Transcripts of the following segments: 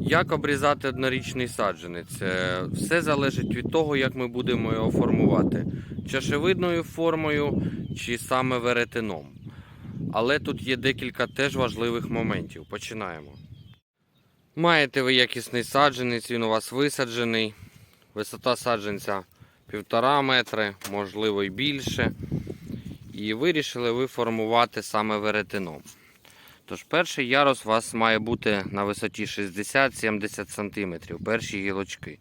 Як обрізати однорічний саджанець? Е, Все залежить від того, як ми будемо його формувати. Чашевидною формою чи саме веретеном. Але тут є декілька теж важливих моментів. Починаємо. Маєте ви якісний саджанець, він у вас висаджений. Висота саджанця 1,5 метри, можливо і більше. І вирішили ви формувати саме веретеном. Тож перший ярус у вас має бути на висоті 60-70 см, перші гілочки.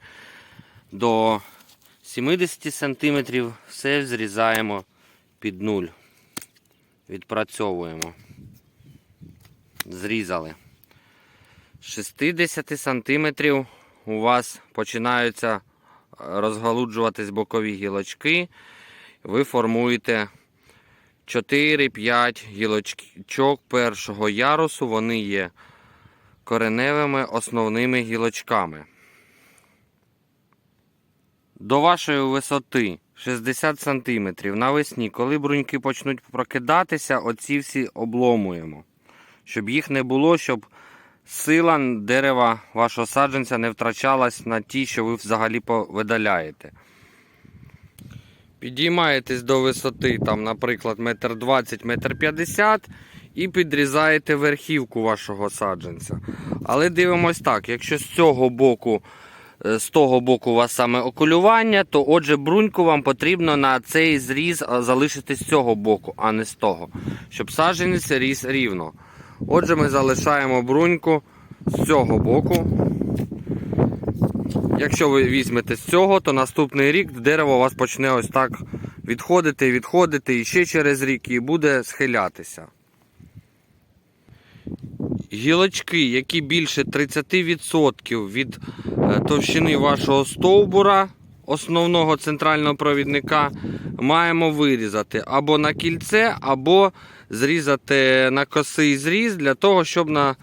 До 70 см все зрізаємо під нуль. Відпрацьовуємо. Зрізали. З 60 см у вас починаються розгалуджуватись бокові гілочки. Ви формуєте 4-5 гілочок першого ярусу, вони є кореневими основними гілочками. До вашої висоти 60 см навесні, коли бруньки почнуть прокидатися, оці всі обломуємо. Щоб їх не було, щоб сила дерева вашого саджанця не втрачалась на ті, що ви взагалі повидаляєте. Підіймаєтесь до висоти, там, наприклад, метр 20, метр 50 і підрізаєте верхівку вашого саджанця. Але дивимось так, якщо з цього боку, е, з того боку у вас саме окулювання, то отже бруньку вам потрібно на цей зріз залишити з цього боку, а не з того, щоб саджанець ріс рівно. Отже, ми залишаємо бруньку з цього боку. Якщо ви візьмете з цього, то наступний рік дерево у вас почне ось так відходити, відходити і ще через рік і буде схилятися. Гілочки, які більше 30% від е, товщини вашого стовбура, основного центрального провідника, маємо вирізати або на кільце, або зрізати на косий зріз для того, щоб на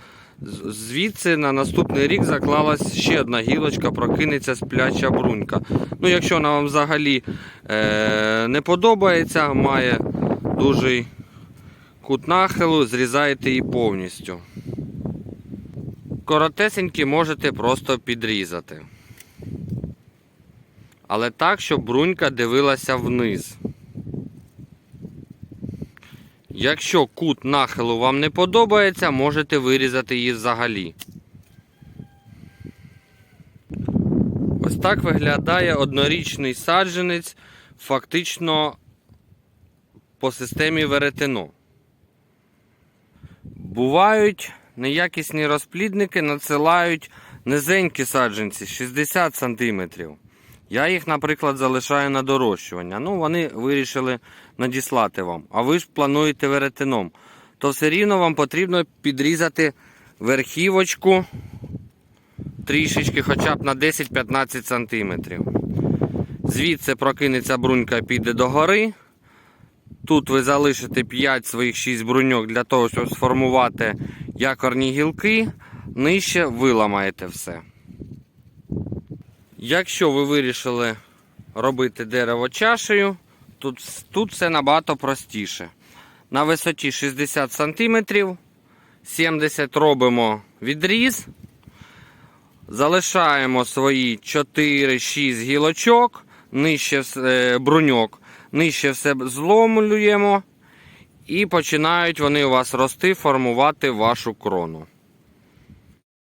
звідси на наступний рік заклалась ще одна гілочка, прокинеться спляча брунька. Ну, якщо вона вам взагалі е, не подобається, має дуже кут нахилу, зрізаєте її повністю. Коротесенькі можете просто підрізати. Але так, щоб брунька дивилася вниз. Якщо кут нахилу вам не подобається, можете вирізати її взагалі. Ось так виглядає однорічний саджанець фактично по системі веретено. Бувають неякісні розплідники, надсилають низенькі саджанці 60 см. Я їх, наприклад, залишаю на дорощування. Ну, вони вирішили надіслати вам. А ви ж плануєте веретеном. То все рівно вам потрібно підрізати верхівочку трішечки, хоча б на 10-15 см. Звідси прокинеться брунька, піде догори. Тут ви залишите 5 своїх 6 бруньок для того, щоб сформувати якорні гілки. Нижче виламаєте все. Якщо ви вирішили робити дерево чашею, тут, тут все набагато простіше. На висоті 60 см, 70 робимо відріз, залишаємо свої 4-6 гілочок, нижче е, бруньок, нижче все зломлюємо і починають вони у вас рости, формувати вашу крону.